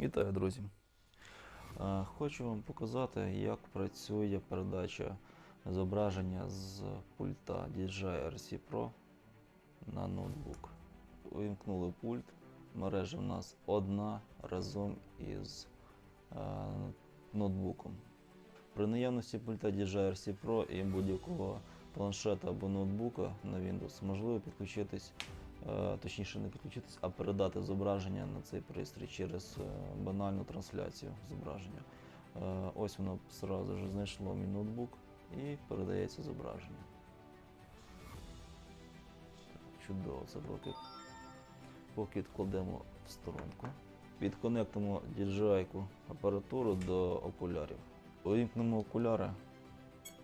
Вітаю, друзі! Е, Хочу вам показати, як працює передача зображення з пульта DJI RC Pro на ноутбук. Увімкнули пульт. Мережа в нас одна разом із е, ноутбуком. При наявності пульта DJI RC Pro і будь-якого планшета або ноутбука на Windows можливо підключитись, точніше не підключитись, а передати зображення на цей пристрій через е, банальну трансляцію зображення. Е, Ось воно одразу ж знайшло мій ноутбук і передається зображення. Чудово, це поки, поки відкладемо в сторонку. Підконектимо DJI апаратуру до окулярів. Увімкнемо окуляри.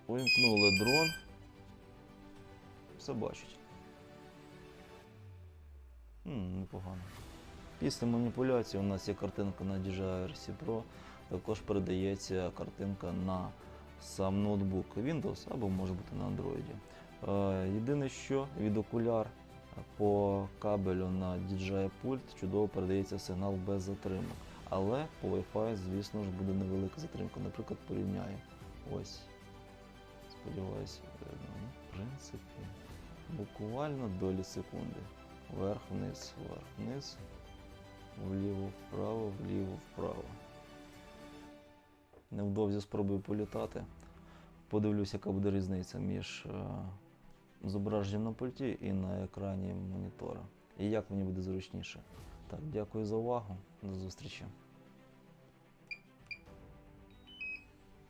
Увімкнули дрон. Все бачить. М, непогано. Після маніпуляції у нас є картинка на DJI RC Pro, також передається картинка на сам ноутбук Windows або може бути на Android. Е, Єдине, що від окуляр по кабелю на DJI пульт чудово передається сигнал без затримок. Але по Wi-Fi, звісно ж, буде невелика затримка. Наприклад, порівняємо. Ось. Сподіваюсь. Ну, в принципі, буквально долі секунди. Вверх-вниз, вверх-вниз, вліво-вправо, вліво-вправо. Невдовзі спробую політати. Подивлюсь, яка буде різниця між е, зображенням на пульті і на екрані монітора. І як мені буде зручніше. Так, дякую за увагу. До зустрічі.